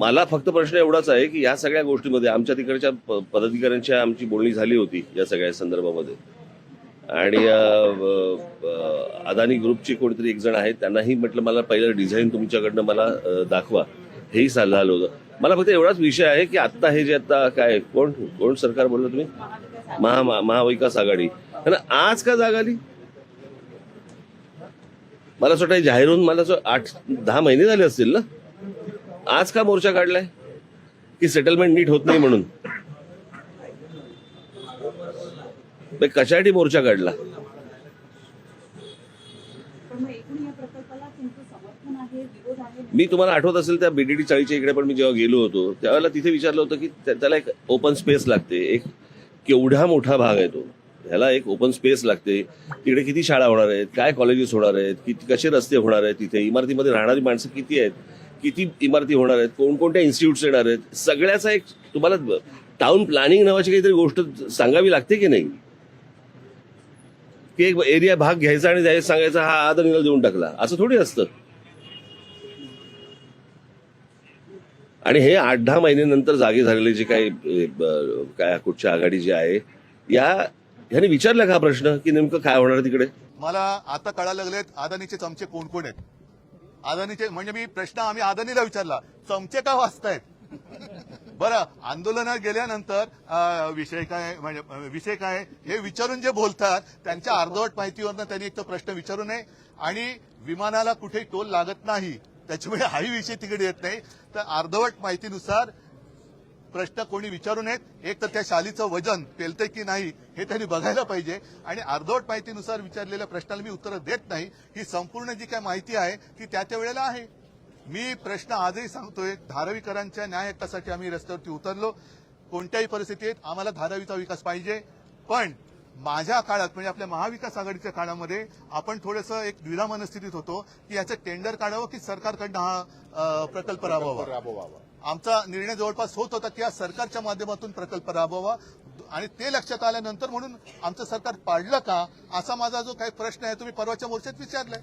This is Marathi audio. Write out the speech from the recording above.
मला फक्त प्रश्न एवढाच आहे की या सगळ्या गोष्टीमध्ये आमच्या तिकडच्या प- पदाधिकाऱ्यांच्या आमची बोलणी झाली होती या सगळ्या संदर्भामध्ये. आणि अदानी ग्रुपचे कोणतरी एक जण आहेत त्यांनाही म्हटलं मला पहिलं डिझाईन तुमच्याकडनं मला दाखवा. हेही सल्ला आलं होतं. मला फक्त एवढाच विषय आहे की आत्ता हे जे आता काय कोण कोण सरकार बोललं तुम्ही? महा महाविकास आघाडी. त्यांना आज का जाग आली? मला असं वाटतं जाहीर होऊन मला असं आठ दहा महिने झाले असतील ना? आज का मोर्चा काढलाय? की सेटलमेंट नीट होत नाही म्हणून? कशासाठी मोर्चा काढला? मी तुम्हाला आठवत असेल त्या बीडीडी चाळीच्या इकडे पण मी जेव्हा गेलो होतो त्यावेळेला तिथे विचारलं होतं की त्याला एक ओपन स्पेस लागते. एक केवढा मोठा भाग आहे तो. ह्याला एक ओपन स्पेस लागते. तिकडे किती शाळा होणार आहेत? काय कॉलेजेस होणार आहेत? किती कसे रस्ते होणार आहेत तिथे? इमारतीमध्ये राहणारी माणसं किती आहेत? किती इमारती होणार आहेत कोणकोणत्या इन्स्टिट्यूट्स येणार आहेत सगळ्याचा एक तुम्हाला टाउन प्लॅनिंग नावाची काहीतरी गोष्ट सांगावी लागते की नाही? की एक एरिया भाग घ्यायचा आणि द्यायचा सांगायचा हा आदरणीला देऊन टाकला. असं थोडी असतं. आणि हे आठ दहा महिन्यानंतर जागे झालेले जे काही काय कुठच्या आघाडी जी आहे या ह्याने विचारला का प्रश्न की नेमकं काय होणार तिकडे? मला आता कळायला लागलेत आदानीचे चमचे कोण कोण आहेत? अदानीचे म्हणजे मी प्रश्न आम्ही अदानीला विचारला चमचे का वाचतायत बरं आंदोलनात गेल्यानंतर विषय काय म्हणजे विषय काय हे विचारून जे बोलतात त्यांच्या अर्धवट माहितीवरनं त्यांनी एक तर प्रश्न विचारू नये. आणि विमानाला कुठेही टोल लागत नाही त्याच्यामुळे हाही विषय तिकडे येत नाही. तर अर्धवट माहितीनुसार प्रश्न कोणी विचारू नयेत. एक तर त्या शालीचं वजन पेलतंय की नाही हे त्यांनी बघायला पाहिजे. आणि अर्धवट माहितीनुसार विचारलेल्या प्रश्नाला मी उत्तरं देत नाही. ही संपूर्ण जी काय माहिती आहे ती त्या त्या वेळेला आहे. मी प्रश्न आजही सांगतोय धारावीकरांच्या न्याय हक्कासाठी आम्ही रस्त्यावरती उतरलो. कोणत्याही परिस्थितीत आम्हाला धारावीचा विकास पाहिजे. पण माझ्या काळात म्हणजे आपल्या महाविकास आघाडीच्या काळामध्ये आपण थोडंसं एक द्विधा मनस्थितीत होतो की याचं टेंडर काढावं की सरकारकडनं हा अं, प्रकल्प राबवावा. आमचा निर्णय जवळपास होत होता की या सरकारच्या माध्यमातून प्रकल्प राबवावा. आणि ते लक्षात आल्यानंतर म्हणून आमचं सरकार पाडलं का असा माझा जो काही प्रश्न आहे तुम्ही परवाच्या मोर्चात विचारलाय.